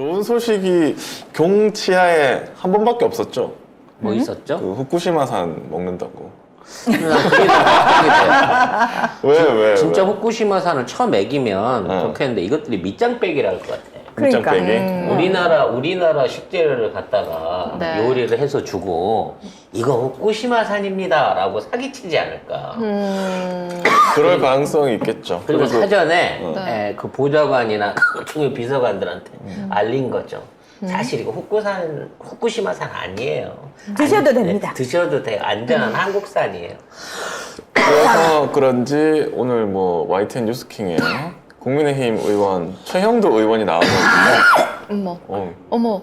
좋은 소식이 경치하에 한 번밖에 없었죠. 뭐 있었죠? 그 후쿠시마산 먹는다고. 난 그게 좀 걱정이 돼요. 왜 왜? 진짜 왜? 후쿠시마산을 처음 먹이면 어. 좋겠는데 이것들이 밑장빼기를 할것 같아. 그러니까. 밑장 빼기? 음. 우리나라 우리나라 식재료를 갖다가 네. 요리를 해서 주고 이거 후쿠시마산입니다라고 사기치지 않을까. 음, 그럴 가능성이 있겠죠. 그리고 사전에 어. 에, 그 보좌관이나 중요 비서관들한테 음. 알린 거죠. 사실 이거 후쿠산 후쿠시마산 아니에요. 드셔도 안- 됩니다. 음. 네, 드셔도 돼요. 안전한 한국산이에요. 그래서 그런지 오늘 뭐 YTN 뉴스킹에 국민의힘 의원 최형도 의원이 나와서 어머, 어, 어머,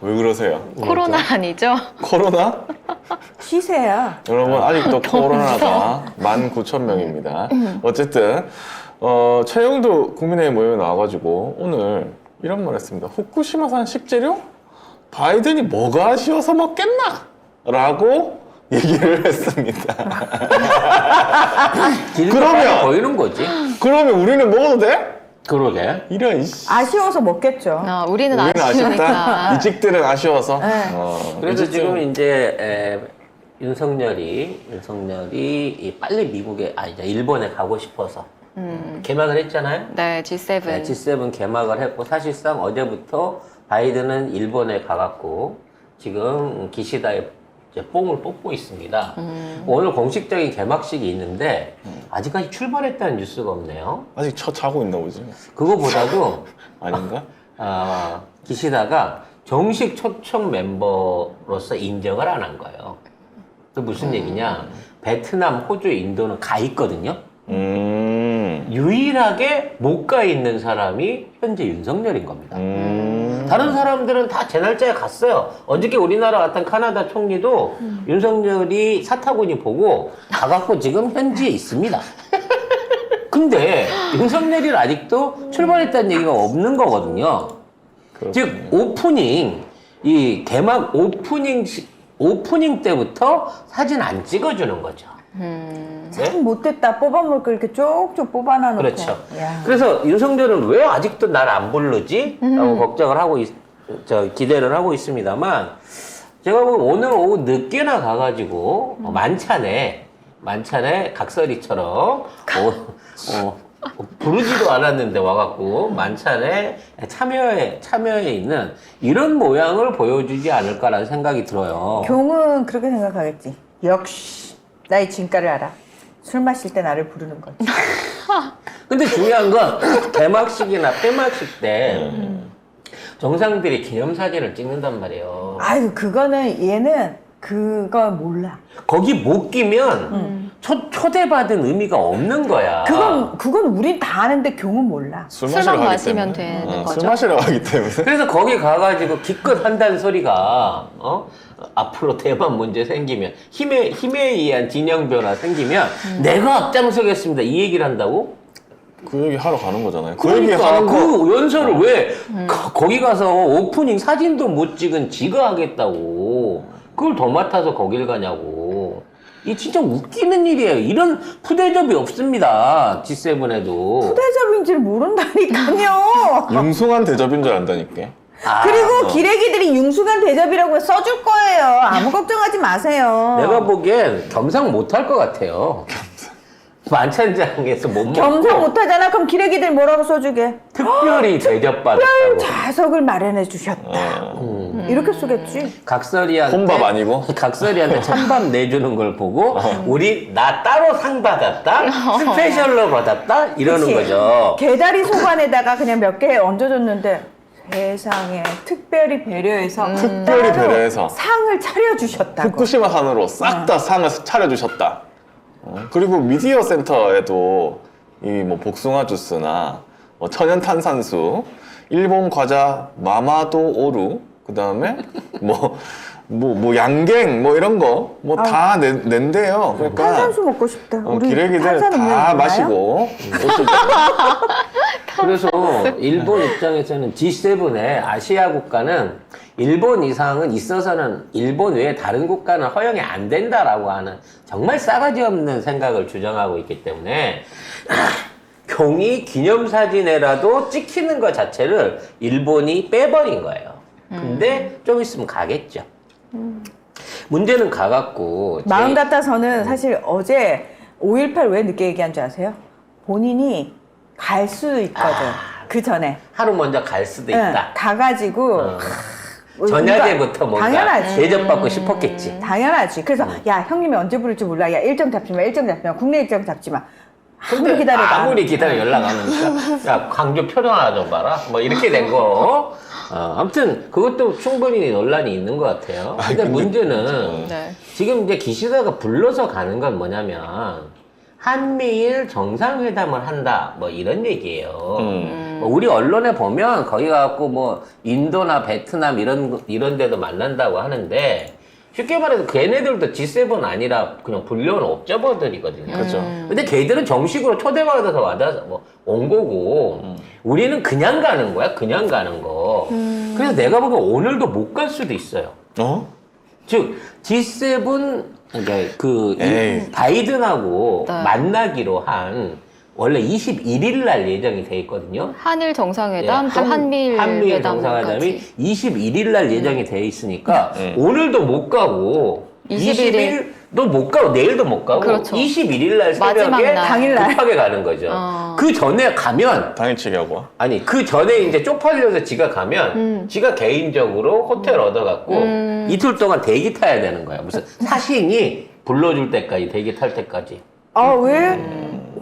왜 그러세요? 코로나 아니죠? 코로나? 시세야. 여러분 아직도 코로나가 19,000명입니다. 어쨌든 어, 최영도 국민의힘 의원 나와가지고 오늘 이런 말 했습니다. 후쿠시마산 식재료? 바이든이 뭐가 아쉬워서 먹겠나? 라고 얘기를 했습니다. 그러면- 보이는 거지. 그러면 우리는 먹어도 돼? 그러게. 이런 이씨. 아쉬워서 먹겠죠. 아, 우리는, 우리는 아쉽다. 아쉬우니까. 이직들은 아쉬워서. 네. 어, 그래서 이직들은- 지금 이제 에, 윤석열이 윤석열이 이 빨리 미국에 아 이제 일본에 가고 싶어서 개막을 했잖아요. 네, G7. 네, G7 개막을 했고 사실상 어제부터 바이든은 일본에 가갖고 지금 기시다의 뽕을 뽑고 있습니다. 오늘 공식적인 개막식이 있는데 아직까지 출발했다는 뉴스가 없네요. 아직 쳐 자고 있나 보지. 그거보다도 아닌가? 아, 기시다가 정식 초청 멤버로서 인정을 안 한 거예요. 그 무슨 얘기냐? 베트남, 호주, 인도는 가 있거든요. 음. 유일하게 못 가 있는 사람이 현재 윤석열인 겁니다. 음. 다른 사람들은 다 제 날짜에 갔어요. 어저께 우리나라 왔던 카나다 총리도 윤석열이 사타구니 보고 가갖고 지금 현지에 있습니다. 근데 윤석열이 아직도 출발했다는 얘기가 없는 거거든요. 즉 오프닝 이 개막 오프닝 시- 오프닝 때부터 사진 안 찍어주는 거죠. 음, 네? 참 못됐다. 뽑아먹을 거 이렇게 쪽쪽 뽑아놔놓고. 그렇죠. 야. 그래서 윤석열은 왜 아직도 날 안 부르지? 라고 걱정을 하고 있, 저 기대를 하고 있습니다만 제가 보면 오늘 오후 늦게나 가가지고 어, 만찬에 만찬에 각설이처럼 어, 어, 어, 부르지도 않았는데 와갖고 만찬에 참여해 참여해 있는 이런 모양을 보여주지 않을까라는 생각이 들어요. 경은 그렇게 생각하겠지. 역시 나의 진가를 알아. 술 마실 때 나를 부르는 거지. 근데 중요한 건 개막식이나 폐막식 때 정상들이 기념사진을 찍는단 말이에요. 아유 그거는 얘는 그거 몰라. 거기 못 끼면 초, 초대받은 의미가 없는 거야. 그건 그건 우린 다 아는데 경은 몰라. 술 술만 마시러 가기 마시면 때문에. 되는 어, 거죠. 술 마시러 가기 때문에. 그래서 거기 가가지고 기껏 한다는 소리가 어? 앞으로 대만 문제 생기면 힘에 힘에 의한 진영 변화 생기면 내가 앞장서겠습니다 이 얘기를 한다고? 그 얘기 하러 가는 거잖아요. 그 얘기 그러니까 하는 거. 그 연설을 왜 거- 거기 가서 오프닝 사진도 못 찍은 지가 하겠다고 그걸 더 맡아서 거길 가냐고 이 진짜 웃기는 일이에요 이런 푸대접이 없습니다 G7에도 대접인지를 모른다니까요. 융숭한 대접인 줄 안다니까. 아, 그리고 기레기들이 융숭한 대접이라고 써줄 거예요. 아무 걱정하지 마세요. 내가 보기엔 겸상 못할 것 같아요 만찬장에서 못 먹고 겸상 못하잖아. 그럼 기레기들 뭐라고 써주게? 특별히 대접받았다고 좌석을 마련해 주셨다. 어. 이렇게 쓰겠지. 각설이한테 혼밥 아니고? 각설이한테 찬밥 내주는 걸 보고 우리 나 따로 상 받았다 스페셜로 받았다 이러는 그치? 거죠. 개다리 소관에다가 그냥 몇 개 얹어줬는데 세상에 특별히 배려해서 특별히 따로 배려해서. 상을 차려주셨다고. 후쿠시마 산으로 싹 다 상을 차려주셨다. 어, 그리고 미디어 센터에도 이 뭐 복숭아 주스나 뭐 천연 탄산수, 일본 과자 마마도 오루, 그 다음에 뭐, 뭐, 뭐 양갱 뭐 이런 거 뭐 다 낸대요. 그러니까 탄산수 먹고 싶다. 어, 우리 기레기들 탄산 음료 다 있나요? 마시고 그래서 일본 입장에서는 G7의 아시아 국가는 일본 이상은 있어서는 일본 외에 다른 국가는 허용이 안 된다라고 하는 정말 싸가지 없는 생각을 주장하고 있기 때문에 경위 기념사진에라도 찍히는 것 자체를 일본이 빼버린 거예요. 근데 좀 있으면 가겠죠. 문제는 가갖고 제- 마음 같아서는 사실 어제 5.18 왜 늦게 얘기한 줄 아세요? 본인이 갈수 있거든. 그 전에. 하루 먼저 갈 수도 응, 있다. 가가지고 어. 뭐 전야제부터 뭔가 당연하지. 대접받고 싶었겠지. 당연하지. 그래서 음. 야 형님이 언제 부를지 몰라. 야 일정 잡지 마. 일정 잡지 마. 국내 일정 잡지 마. 아무리 기다려봐. 아무리 기다려 연락 안 오니까 야 광주 표정하나 좀 봐라 뭐 이렇게 된 거. 어, 아무튼 그것도 충분히 논란이 있는 것 같아요. 근데 문제는 네. 지금 이제 기시다가 불러서 가는 건 뭐냐면 한미일 정상회담을 한다 뭐 이런 얘기예요. 음. 뭐 우리 언론에 보면 거기 가갖고 뭐 인도나 베트남 이런 거- 이런 데도 만난다고 하는데 쉽게 말해서 걔네들도 G7 아니라 그냥 불려온 옵저버들이거든요. 그렇죠. 근데 걔들은 정식으로 초대받아서 와다 뭐온 거고 우리는 그냥 가는 거야, 그냥 가는 거. 그래서 내가 보기엔 오늘도 못 갈 수도 있어요. 어? 즉 G7 그러니까 그 이- 에이. 바이든하고 네. 만나기로 한 원래 21일 날 예정이 돼 있거든요. 한일 정상회담, 예, 또 한- 한미일, 한미일 회담까지. 정상회담이 21일 날 예정이 돼 있으니까 음. 오늘도 못 가고 21일. 20일도 못 가고 내일도 못 가고 그렇죠. 21일 날 새벽에 마지막 날. 당일날. 급하게 가는 거죠. 어. 그 전에 가면 당일치기 하고 와. 아니 그 전에 이제 쪽팔려서 지가 가면 음. 지가 개인적으로 호텔 얻어갖고 음. 이틀 동안 대기 타야 되는 거야. 무슨 사신이 불러줄 때까지 대기 탈 때까지. 아 왜?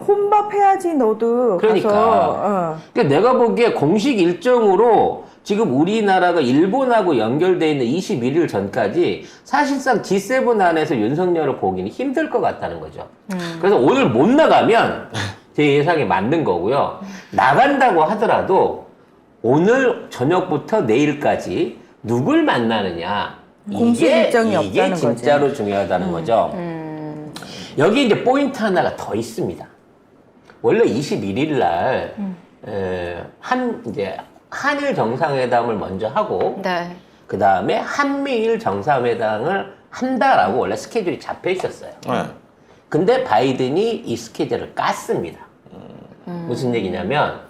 혼밥 해야지 너도 그러니까. 가서. 어. 그러니까 내가 보기에 공식 일정으로 지금 우리나라가 일본하고 연결돼 있는 21일 전까지 사실상 G7 안에서 윤석열을 보기는 힘들 것 같다는 거죠. 그래서 오늘 못 나가면 제 예상이 맞는 거고요. 나간다고 하더라도 오늘 저녁부터 내일까지 누굴 만나느냐. 공식 이게, 일정이 이게 없다는 거지. 진짜로 중요하다는 거죠. 음. 여기 이제 포인트 하나가 더 있습니다. 원래 21일 날, 음. 에, 한, 이제, 한일 정상회담을 먼저 하고, 네. 그 다음에 한미일 정상회담을 한다라고 원래 스케줄이 잡혀 있었어요. 네. 근데 바이든이 이 스케줄을 깠습니다. 무슨 얘기냐면,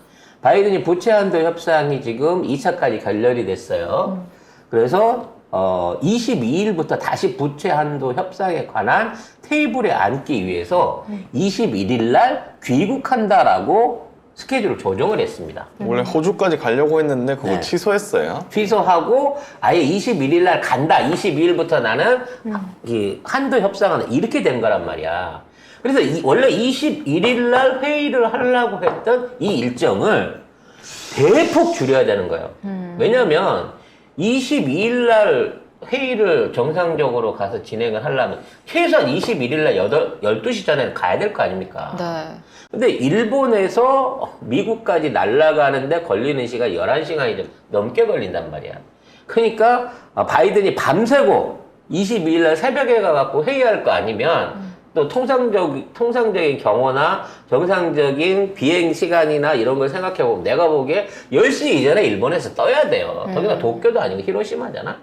바이든이 부채한도 협상이 지금 2차까지 결렬이 됐어요. 그래서, 어, 22일부터 다시 부채 한도 협상에 관한 테이블에 앉기 위해서 21일 날 귀국한다라고 스케줄을 조정을 했습니다. 원래 호주까지 가려고 했는데 그거 네. 취소했어요. 취소하고 아예 21일 날 간다. 22일부터 나는 이 한도 협상은 이렇게 된 거란 말이야. 그래서 이- 원래 21일 날 회의를 하려고 했던 이 일정을 대폭 줄여야 되는 거예요. 왜냐면 22일 날 회의를 정상적으로 가서 진행을 하려면 최소한 21일 날 8, 12시 전에 가야 될 거 아닙니까? 네. 근데 일본에서 미국까지 날아가는데 걸리는 시간 11시간이 좀 넘게 걸린단 말이야. 그러니까 아, 바이든이 밤새고 22일 날 새벽에 가갖고 회의할 거 아니면 또 통상적, 통상적인 경호나 정상적인 비행 시간이나 이런 걸 생각해보면 내가 보기에 10시 이전에 일본에서 떠야 돼요. 거기가 도쿄도 아니고 히로시마잖아.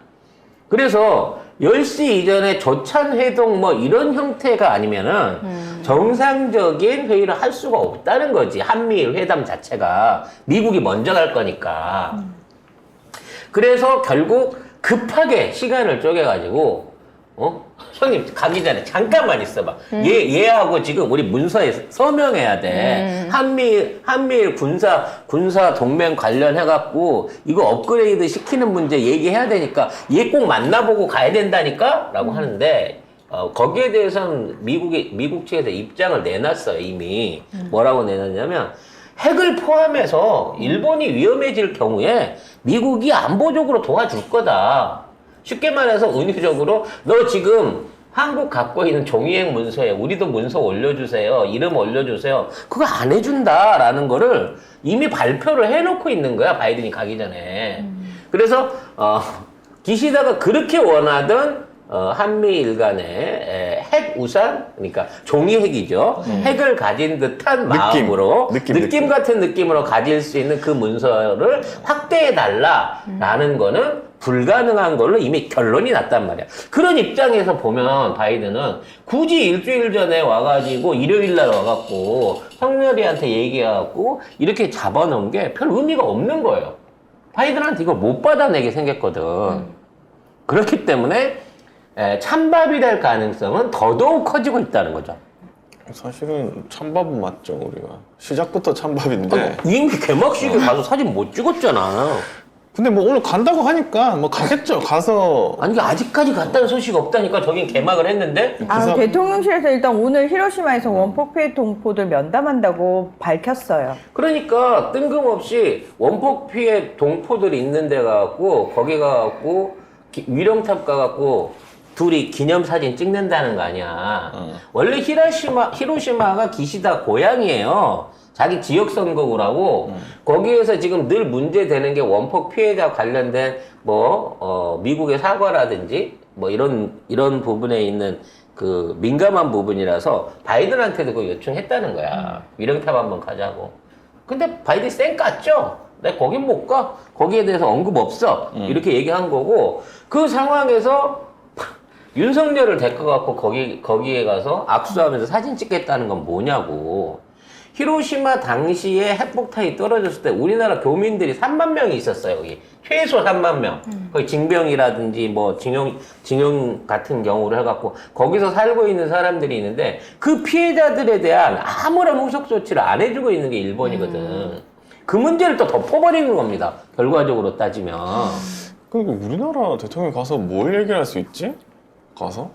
그래서 10시 이전에 조찬 회동 뭐 이런 형태가 아니면은 정상적인 회의를 할 수가 없다는 거지. 한미일 회담 자체가 미국이 먼저 갈 거니까. 그래서 결국 급하게 시간을 쪼개 가지고 어? 형님 가기 전에 잠깐만 있어봐. 얘 얘하고 지금 우리 문서에 서명해야 돼. 한미 한미일 군사 군사 동맹 관련해 갖고 이거 업그레이드 시키는 문제 얘기해야 되니까 얘 꼭 만나보고 가야 된다니까라고 하는데 어, 거기에 대해서는 미국이 미국 측에서 입장을 내놨어요 이미 뭐라고 내놨냐면. 핵을 포함해서 일본이 위험해질 경우에 미국이 안보적으로 도와줄 거다. 쉽게 말해서 은유적으로 너 지금 한국 갖고 있는 종이행 문서에 우리도 문서 올려주세요. 이름 올려주세요. 그거 안 해준다라는 거를 이미 발표를 해놓고 있는 거야. 바이든이 가기 전에. 그래서 어, 기시다가 그렇게 원하던 어, 한미일 간의 에, 핵 우산 그러니까 종이 핵이죠. 핵을 가진 듯한 마음으로 느낌, 느낌, 느낌. 같은 느낌으로 가질 수 있는 그 문서를 확대해 달라라는 거는 불가능한 걸로 이미 결론이 났단 말이야. 그런 입장에서 보면 바이든은 굳이 일주일 전에 와가지고 일요일 날 와갖고 성렬이한테 얘기해갖고 이렇게 잡아놓은 게 별 의미가 없는 거예요. 바이든한테 이걸 못 받아내게 생겼거든. 그렇기 때문에 에, 찬밥이 될 가능성은 더더욱 커지고 있다는 거죠. 사실은 찬밥은 맞죠 우리가 시작부터 찬밥인데 아니, 이미 개막식에 가서 사진 못 찍었잖아. 근데 뭐 오늘 간다고 하니까 뭐 가겠죠 가서 아니 아직까지 갔다는 소식 없다니까 저긴 개막을 했는데 아, 그래서- 대통령실에서 일단 오늘 히로시마에서 원폭 피해 동포들 면담한다고 밝혔어요. 그러니까 뜬금없이 원폭 피해 동포들이 있는 데 가갖고 거기 가갖고 기- 위령탑 가갖고 둘이 기념사진 찍는다는 거 아니야. 어. 원래 히라시마, 히로시마가 기시다 고향이에요. 자기 지역 선거구라고 거기에서 지금 늘 문제되는 게 원폭 피해자 관련된 뭐 어, 미국의 사과라든지 뭐 이런 이런 부분에 있는 그 민감한 부분이라서 바이든한테도 그 요청했다는 거야. 위령탑 한번 가자고. 근데 바이든 쌩 깠죠? 내 거긴 못 가. 거기에 대해서 언급 없어. 이렇게 얘기한 거고 그 상황에서 윤석열을 데리고 갖고 거기 거기에 가서 악수하면서 사진 찍겠다는 건 뭐냐고. 히로시마 당시에 핵폭탄이 떨어졌을 때 우리나라 교민들이 3만 명이 있었어요, 여기. 최소 3만 명. 거기 징병이라든지 뭐 징용, 징용 같은 경우를 해갖고 거기서 살고 있는 사람들이 있는데 그 피해자들에 대한 아무런 후속 조치를 안 해주고 있는 게 일본이거든. 그 문제를 또 덮어버리는 겁니다. 결과적으로 따지면. 그러니까 우리나라 대통령 가서 뭘 얘기를 할수 있지? 가서?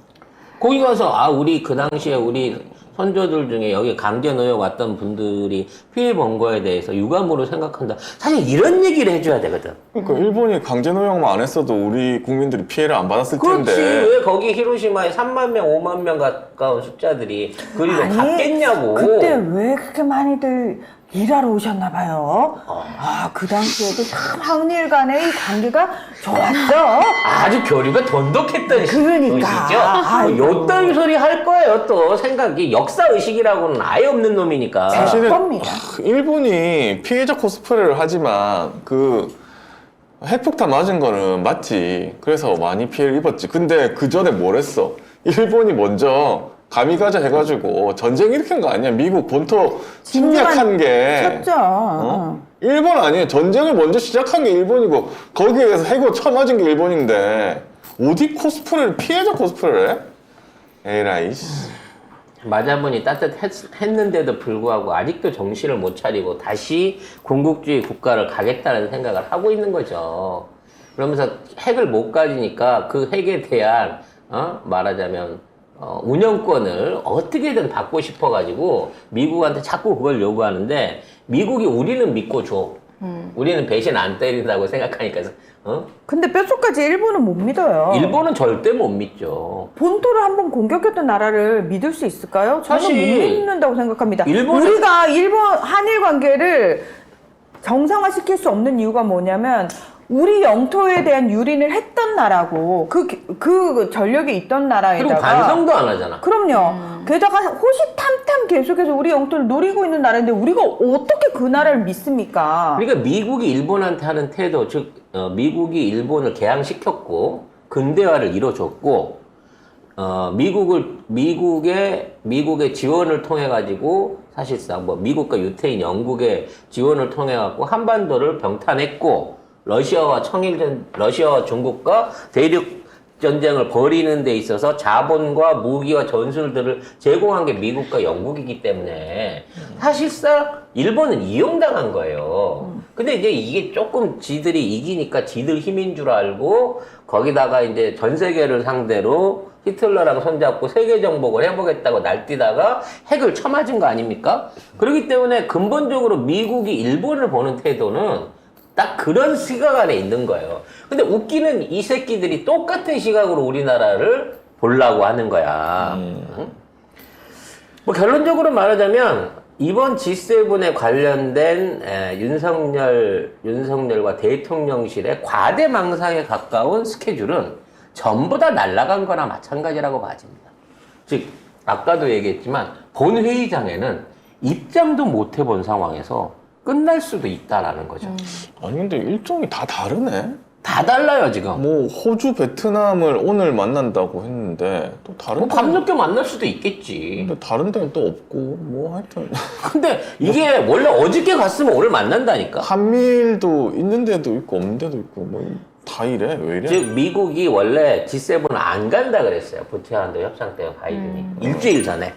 거기 가서 아 우리 그 당시에 우리 선조들 중에 여기 강제 노역 왔던 분들이 피해 본 거에 대해서 유감으로 생각한다. 사실 이런 얘기를 해줘야 되거든. 그러니까 일본이 강제 노역만 안 했어도 우리 국민들이 피해를 안 받았을 그렇지. 텐데 왜 거기 히로시마에 3만 명, 5만 명 가까운 숫자들이 그리로 아니, 갔겠냐고. 그때 왜 그렇게 많이들 일하러 오셨나 봐요. 아, 그 당시에도 참 한일 간의 이 관계가 좋았어. 아주 교류가 돈독했던 시- 그러니까. 시죠. 아이고. 뭐 요딴 소리 할 거예요. 또 생각이 역사 의식이라고는 아예 없는 놈이니까. 사실은 겁니다. 아, 일본이 피해자 코스프레를 하지만 그 핵폭탄 맞은 거는 맞지. 그래서 많이 피해를 입었지. 근데 그 전에 뭘 했어? 일본이 먼저 가미가자 해가지고 전쟁 일으킨 거 아니야? 미국 본토 침략한 게. 쳤죠. 어? 일본 아니에요. 전쟁을 먼저 시작한 게 일본이고 거기에 서 해고 쳐맞은 게 일본인데 어디 코스프레를 피해자 코스프레를 해? 에라이 씨. 맞아보니 따뜻했는데도 불구하고 아직도 정신을 못 차리고 다시 군국주의 국가를 가겠다는 생각을 하고 있는 거죠. 그러면서 핵을 못 가지니까 그 핵에 대한 어? 말하자면 어, 운영권을 어떻게든 받고 싶어가지고 미국한테 자꾸 그걸 요구하는데 미국이 우리는 믿고 줘. 우리는 배신 안 때린다고 생각하니까 어? 근데 뼛속까지 일본은 못 믿어요. 일본은 절대 못 믿죠. 본토를 한번 공격했던 나라를 믿을 수 있을까요? 저는 사실 못 믿는다고 생각합니다. 일본은- 우리가 일본 한일 관계를 정상화시킬 수 없는 이유가 뭐냐면 우리 영토에 대한 유린을 했던 나라고 그그 전력이 있던 그리고 나라에다가 반성도 안 하잖아. 그럼요. 게다가 호시탐탐 계속해서 우리 영토를 노리고 있는 나라인데 우리가 어떻게 그 나라를 믿습니까? 그러니까 미국이 일본한테 하는 태도, 즉 어, 미국이 일본을 개항시켰고 근대화를 이뤄줬고 어, 미국을 미국의 미국의 지원을 통해 가지고 사실상 뭐 미국과 유태인, 영국의 지원을 통해 갖고 한반도를 병탄했고 러시아와 청일전 러시아와 중국과 대륙 전쟁을 벌이는 데 있어서 자본과 무기와 전술들을 제공한 게 미국과 영국이기 때문에 사실상 일본은 이용당한 거예요. 근데 이제 이게 조금 지들이 이기니까 지들 힘인 줄 알고 거기다가 이제 전 세계를 상대로 히틀러랑 손잡고 세계 정복을 해보겠다고 날뛰다가 핵을 쳐맞은 거 아닙니까? 그렇기 때문에 근본적으로 미국이 일본을 보는 태도는 딱 그런 시각 안에 있는 거예요. 근데 웃기는 이 새끼들이 똑같은 시각으로 우리나라를 보려고 하는 거야. 응? 뭐 결론적으로 말하자면 이번 G7에 관련된 에, 윤석열 윤석열과 대통령실의 과대망상에 가까운 스케줄은 전부 다 날아간 거나 마찬가지라고 봐집니다. 즉 아까도 얘기했지만 본 회의장에는 입장도 못 해본 상황에서 끝날 수도 있다라는 거죠. 아니 근데 일정이 다 다르네. 다 달라요 지금. 뭐 호주, 베트남을 오늘 만난다고 했는데 또 다른 뭐 데는- 밤늦게 만날 수도 있겠지. 근데 다른 데는 또 없고 뭐 하여튼 근데 이게 원래 어저께 갔으면 오늘 만난다니까. 한미일도 있는 데도 있고 없는 데도 있고 뭐 다 이래 왜 이래? 즉 미국이 원래 G7을 안 간다 그랬어요. 부채한도 협상 때문에 바이든이 일주일 전에.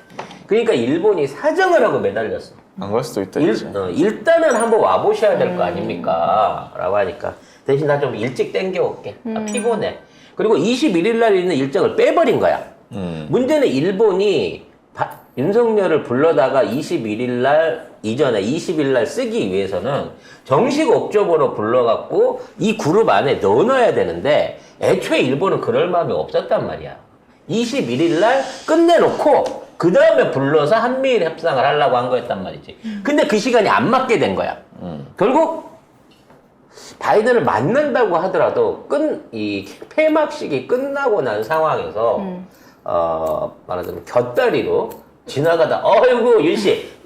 그러니까 일본이 사정을 하고 매달렸어. 안 갈 수도 있다 일, 이제. 어, 일단은 한번 와보셔야 될 거 아닙니까? 라고 하니까 대신 나 좀 일찍 땡겨올게. 나 피곤해. 그리고 21일 날 있는 일정을 빼버린 거야. 음. 문제는 일본이 바- 윤석열을 불러다가 21일 날 이전에 20일 날 쓰기 위해서는 정식 옥조보로 불러갖고 이 그룹 안에 넣어놔야 되는데 애초에 일본은 그럴 마음이 없었단 말이야. 21일 날 끝내놓고 그 다음에 불러서 한미일 협상을 하려고 한 거였단 말이지. 근데 그 시간이 안 맞게 된 거야. 음. 결국 바이든을 만난다고 하더라도 끝, 이 폐막식이 끝나고 난 상황에서 어, 말하자면 곁다리로 지나가다 어이구 윤씨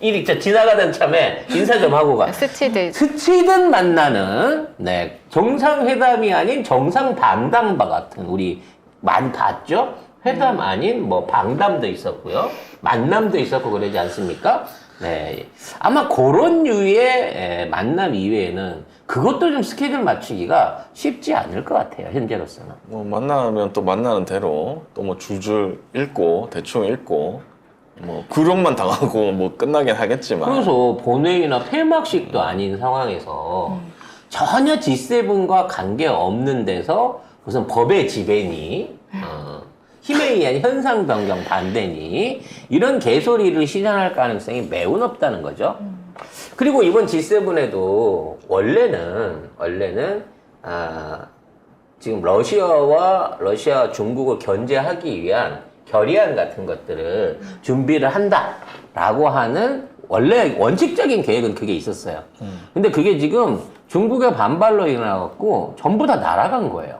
이리 저 지나가던 참에 인사 좀 하고 가. 스치듯. 스치듯 만나는 네 정상회담이 아닌 정상 반담바 같은 우리 많이 봤죠? 회담 아닌 뭐 방담도 있었고요, 만남도 있었고 그러지 않습니까? 네 아마 그런 류의 에, 만남 이외에는 그것도 좀 스케줄 맞추기가 쉽지 않을 것 같아요 현재로서는. 뭐 만나면 또 만나는 대로 또 뭐 줄줄 읽고 대충 읽고 뭐 구령만 당하고 뭐 끝나긴 하겠지만 그래서 본회의나 폐막식도 아닌 상황에서 전혀 G7과 관계 없는 데서 무슨 법의 지배니, 어, 힘에 의한 현상 변경 반대니 이런 개소리를 시전할 가능성이 매우 높다는 거죠. 그리고 이번 G7에도 원래는 원래는 아, 지금 러시아와 러시아 중국을 견제하기 위한 결의안 같은 것들을 준비를 한다라고 하는 원래 원칙적인 계획은 그게 있었어요. 근데 그게 지금 중국의 반발로 인해갖고 전부 다 날아간 거예요.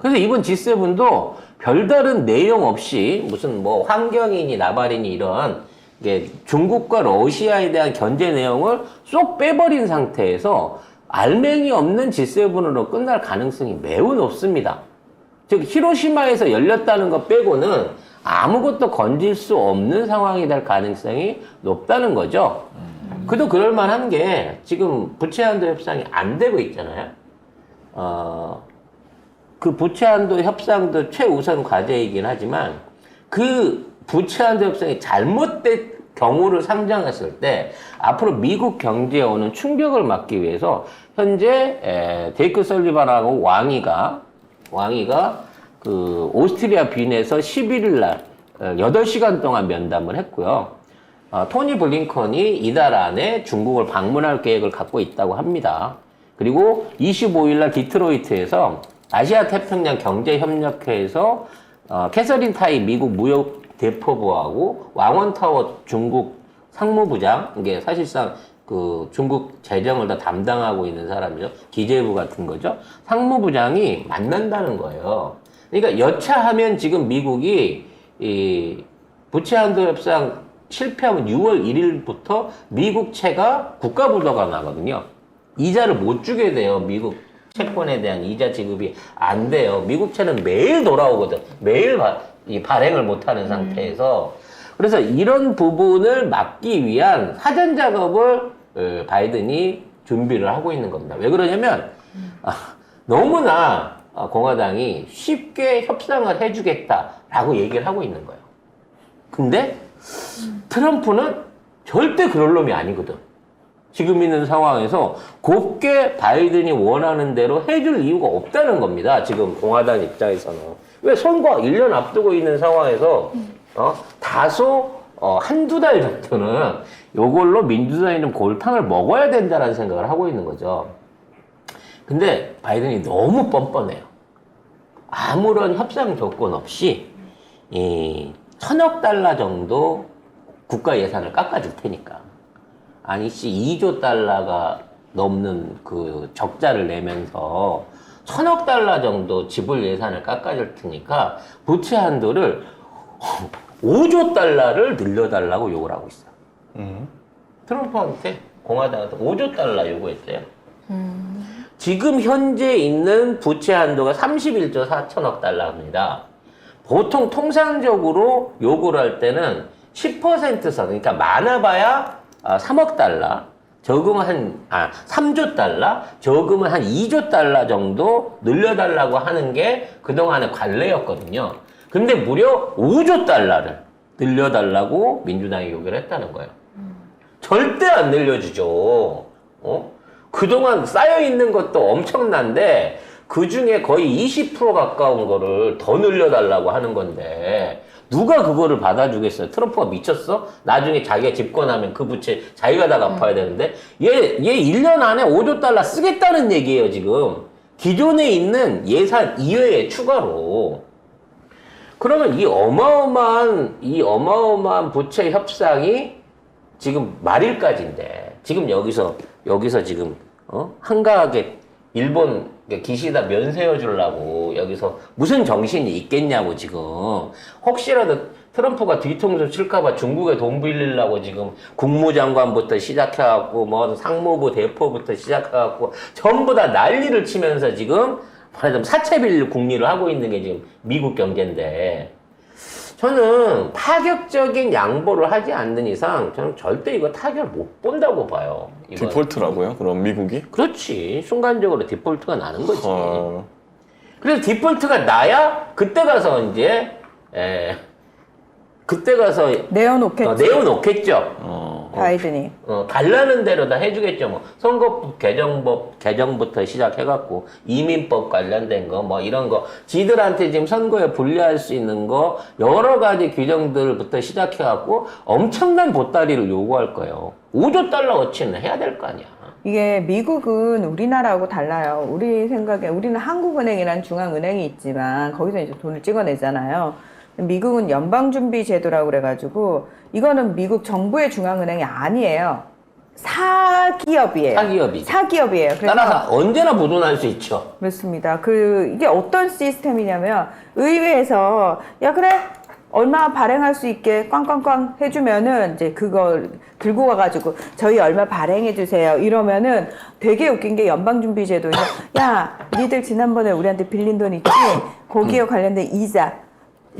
그래서 이번 G7도 별다른 내용 없이 무슨 뭐 환경이니 나발이니 이런 이게 중국과 러시아에 대한 견제 내용을 쏙 빼버린 상태에서 알맹이 없는 G7으로 끝날 가능성이 매우 높습니다. 즉 히로시마에서 열렸다는 것 빼고는 아무것도 건질 수 없는 상황이 될 가능성이 높다는 거죠. 그도 그럴 만한 게 지금 부채한도 협상이 안 되고 있잖아요. 어, 그 부채한도 협상도 최우선 과제이긴 하지만 그 부채한도 협상이 잘못된 경우를 상정했을 때 앞으로 미국 경제에 오는 충격을 막기 위해서 현재 에, 데이크 설리반하고 왕이가 왕이가 그 오스트리아 빈에서 11일 날 어, 8시간 동안 면담을 했고요. 어, 토니 블링컨이 이달 안에 중국을 방문할 계획을 갖고 있다고 합니다. 그리고 25일 날 디트로이트에서 아시아 태평양 경제 협력회에서 어, 캐서린 타이 미국 무역 대표부하고 왕원타워 중국 상무부장 이게 사실상 그 중국 재정을 다 담당하고 있는 사람이죠 기재부 같은 거죠 상무부장이 만난다는 거예요. 그러니까 여차하면 지금 미국이 이 부채한도 협상 실패하면 6월 1일부터 미국 채가 국가부도가 나거든요. 이자를 못 주게 돼요. 미국 채권에 대한 이자 지급이 안 돼요. 미국 채는 매일 돌아오거든. 매일 바, 이 발행을 못 하는 상태에서. 그래서 이런 부분을 막기 위한 사전 작업을 어, 바이든이 준비를 하고 있는 겁니다. 왜 그러냐면, 아, 너무나 아, 공화당이 쉽게 협상을 해주겠다라고 얘기를 하고 있는 거예요. 근데 트럼프는 절대 그럴 놈이 아니거든. 지금 있는 상황에서 곱게 바이든이 원하는 대로 해줄 이유가 없다는 겁니다. 지금 공화당 입장에서는. 왜 선거 1년 앞두고 있는 상황에서, 어, 다소, 어, 한두 달 정도는 요걸로 민주당이는 골탕을 먹어야 된다는 생각을 하고 있는 거죠. 근데 바이든이 너무 뻔뻔해요. 아무런 협상 조건 없이, 이, 천억 달러 정도 국가 예산을 깎아줄 테니까. 아니, 씨, 2조 달러가 넘는 그 적자를 내면서 천억 달러 정도 지불 예산을 깎아줄 테니까 부채 한도를 5조 달러를 늘려달라고 요구를 하고 있어. 음. 트럼프한테 공화당한테 5조 달러 요구했대요. 지금 현재 있는 부채 한도가 31조 4천억 달러입니다. 보통 통상적으로 요구를 할 때는 10%선, 그러니까 많아봐야 아, 3억 달러, 적으면 한, 아, 3조 달러, 적으면 한 2조 달러 정도 늘려달라고 하는 게 그동안의 관례였거든요. 근데 무려 5조 달러를 늘려달라고 민주당이 요구를 했다는 거예요. 절대 안 늘려주죠. 어? 그동안 쌓여있는 것도 엄청난데, 그 중에 거의 20% 가까운 거를 더 늘려달라고 하는 건데, 누가 그거를 받아주겠어요? 트럼프가 미쳤어? 나중에 자기가 집권하면 그 부채 자기가 다 갚아야 되는데, 얘, 얘 1년 안에 5조 달러 쓰겠다는 얘기예요, 지금. 기존에 있는 예산 이외에 추가로. 그러면 이 어마어마한, 이 어마어마한 부채 협상이 지금 말일까지인데 지금 여기서 여기서 지금 어? 한가하게 일본 기시다 면세여 주려고 여기서 무슨 정신이 있겠냐고 지금. 혹시라도 트럼프가 뒤통수 칠까봐 중국에 돈 빌리려고 지금 국무장관부터 시작해갖고 뭐 상무부 대표부터 시작해갖고 전부 다 난리를 치면서 지금 말하자면 사채빌 국리를 하고 있는 게 지금 미국 경제인데 저는 파격적인 양보를 하지 않는 이상 저는 절대 이거 타결 못 본다고 봐요. 이거. 디폴트라고요? 그럼 미국이? 그렇지. 순간적으로 디폴트가 나는 거지. 어, 그래서 디폴트가 나야 그때 가서 이제 에, 그때 가서 내어놓겠지. 어, 내어놓겠죠. 어, 바이든이. 어, 달라는 대로 다 해주겠죠. 뭐 선거법 개정법 개정부터 시작해갖고 이민법 관련된 거 뭐 이런 거 지들한테 지금 선거에 불리할 수 있는 거 여러 가지 규정들부터 시작해갖고 엄청난 보따리를 요구할 거예요. 5조 달러 어치는 해야 될 거 아니야. 이게 미국은 우리나라하고 달라요. 우리 생각에 우리는 한국은행이라는 중앙은행이 있지만 거기서 이제 돈을 찍어내잖아요. 미국은 연방준비제도라고 그래가지고 이거는 미국 정부의 중앙은행이 아니에요. 사기업이에요. 사기업이죠. 사기업이에요. 그래서 따라서 언제나 보존할 수 있죠. 그렇습니다. 그 이게 어떤 시스템이냐면 의회에서 야 그래 얼마 발행할 수 있게 꽝꽝꽝 해주면은 이제 그걸 들고 가가지고 저희 얼마 발행해 주세요 이러면은 되게 웃긴 게 연방준비제도에서 야 니들 지난번에 우리한테 빌린 돈 있지 거기에 관련된 이자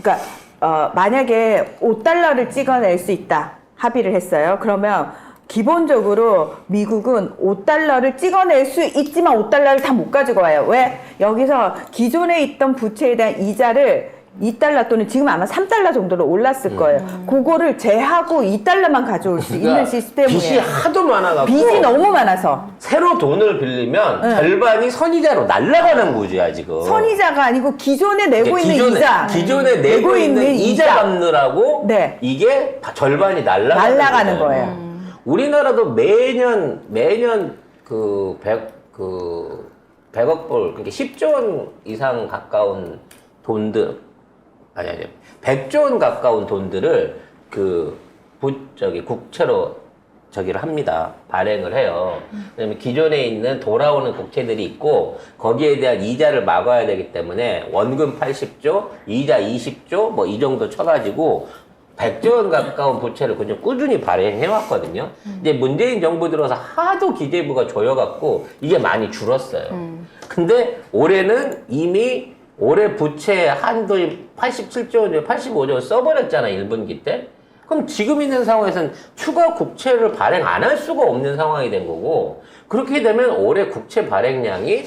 그러니까 어, 만약에 5달러를 찍어낼 수 있다 합의를 했어요. 그러면 기본적으로 미국은 5달러를 찍어낼 수 있지만 5달러를 다 못 가지고 와요. 왜? 여기서 기존에 있던 부채에 대한 이자를 2달러 또는 지금 아마 3달러 정도로 올랐을 거예요. 그거를 제하고 2달러만 가져올 수 있는 그러니까 빚이 시스템이에요. 하도 많아갖고 빚이 너무 많아서 새로 돈을 빌리면 네. 절반이 선이자로 날아가는 구조야 지금. 선이자가 아니고 기존에 내고 있는 기존에, 이자 기존에 내고 있는 이자 갚느라고 네. 이게 다 절반이 날라가는 거잖아요. 거예요. 우리나라도 매년 매년 그 100, 그 100억 불, 그러니까 10조 원 이상 가까운 돈들 아니 아니 100조 원 가까운 돈들을 그 부, 저기 국채로 저기를 합니다. 발행을 해요. 왜냐면 기존에 있는 돌아오는 국채들이 있고 거기에 대한 이자를 막아야 되기 때문에 원금 80조, 이자 20조 뭐 이 정도 쳐가지고 100조 원 가까운 부채를 그냥 꾸준히 발행해 왔거든요. 근데 문재인 정부 들어서 하도 기재부가 조여갖고 이게 많이 줄었어요. 근데 올해는 이미 올해 부채 한도 87조 원, 85조 원 써버렸잖아, 1분기 때. 그럼 지금 있는 상황에서는 추가 국채를 발행 안 할 수가 없는 상황이 된 거고, 그렇게 되면 올해 국채 발행량이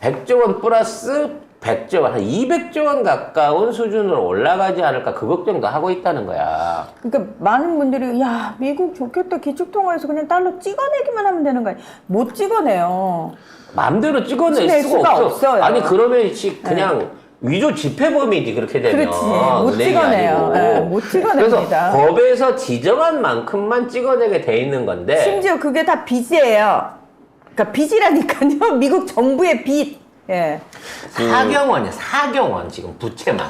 100조 원 플러스 100조 원, 한 200조 원 가까운 수준으로 올라가지 않을까 그 걱정도 하고 있다는 거야. 그러니까 많은 분들이 야 미국 좋겠다 기축통화에서 그냥 달러 찍어내기만 하면 되는 거야. 못 찍어내요. 마음대로 찍어낼 수가, 수가 없어. 없어요. 네. 아니 그러면 씨 그냥 위조 집회범이지 그렇게 되면 그렇지. 못 찍어내요. 예, 못 찍어냅니다. 그래서 법에서 지정한 만큼만 찍어내게 돼 있는 건데 심지어 그게 다 빚이에요. 그러니까 빚이라니까요. 미국 정부의 빚. 예. 사경원이야 사경원 지금 부채만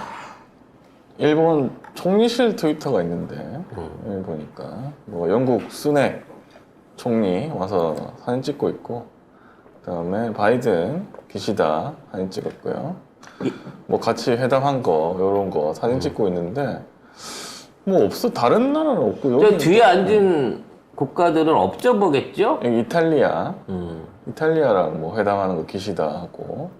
일본 총리실 트위터가 있는데 여기 보니까 뭐 영국 수넥 총리 와서 사진 찍고 있고 그다음에 바이든 기시다 사진 찍었고요. 뭐 같이 회담한 거 이런 거 사진 찍고 있는데 뭐 없어 다른 나라는 없고 저 여기 뒤에 앉은 국가들은 보겠죠? 여기 이탈리아 음. 이탈리아랑 뭐 회담하는 거 기시다 하고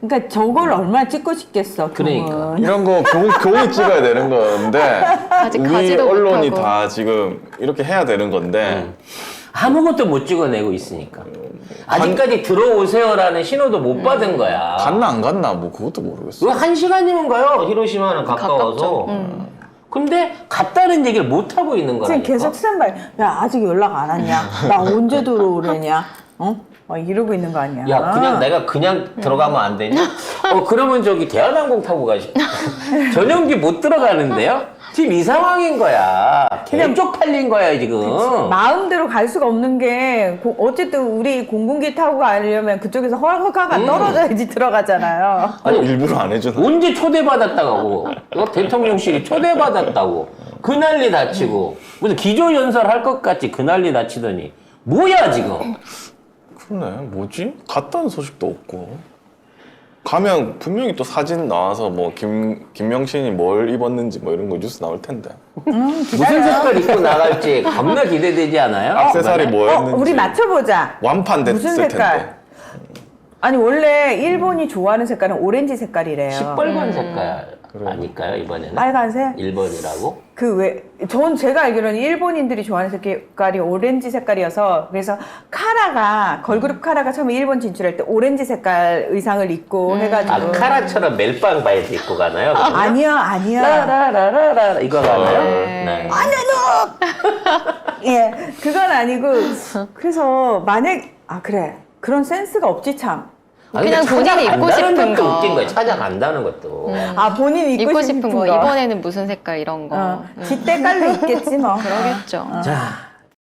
그러니까 저걸 얼마나 찍고 싶겠어. 그러니까. 교훈. 이런 거 교, 교훈이 찍어야 되는 건데 아직 우리 가지도 언론이 못하고. 다 지금 이렇게 해야 되는 건데 음. 아무것도 못 찍어내고 있으니까. 아직까지 들어오세요라는 신호도 못 받은 거야. 갔나 안 갔나 뭐 그것도 모르겠어. 왜 한 시간이면 가요? 히로시마는 가까워서. 가깝죠. 음. 근데 갔다는 얘기를 못 하고 있는 거라니까. 지금 계속 스탠바이. 야 아직 연락 안 왔냐? 나 언제 들어오래냐? 어? 막 이러고 있는 거 아니야? 야, 그냥 내가 그냥 들어가면 안 되냐? 어, 그러면 저기 대한항공 타고 가시. 전용기 못 들어가는데요? 지금 이 상황인 거야. 그냥 쪽팔린 거야, 지금. 마음대로 갈 수가 없는 게 고- 어쨌든 우리 공군기 타고 가려면 그쪽에서 허가가 음. 떨어져야지 들어가잖아요. 아니 일부러 안 해주나? 언제 초대받았다고. 어, 대통령실이 초대받았다고. 그 난리 다치고. 무슨 기조연설 할 것 같이 그 난리 다치더니. 뭐야, 지금. 그러네 뭐지? 갔다는 소식도 없고 가면 분명히 또 사진 나와서 뭐 김 김명신이 뭘 입었는지 뭐 이런 거 뉴스 나올 텐데 무슨 색깔 입고 나갈지 겁나 기대되지 않아요? 액세서리 그거는? 뭐였는지 어, 우리 맞춰보자. 완판 됐을 무슨 텐데 색깔? 아니 원래 일본이 좋아하는 색깔은 오렌지 색깔이래요. 시뻘건 색깔 그래요. 아닐까요, 이번에는? 빨간색? 1번이라고? 그 왜? 전 제가 알기로는 일본인들이 좋아하는 색깔이 오렌지 색깔이어서 그래서 카라가 걸그룹 카라가 처음에 일본 진출할 때 오렌지 색깔 의상을 입고 해가지고 아, 카라처럼 멜빵 바이트 입고 가나요? 그러면? 아니야 아니야 라라라라라 이거 가나요? 네. 네. 예 그건 아니고 그래서 만약 아 그래 그런 센스가 없지 참. 아니, 그냥 근데 본인이 입고 찾아간다는 싶은 것도 거. 웃긴 거야. 찾아간다는 것도. 아 본인 입고, 입고 싶은 거, 이번에는 무슨 색깔 이런 거. 어, 음. 뒷대깔로 입겠지 뭐. 그러겠죠. 자,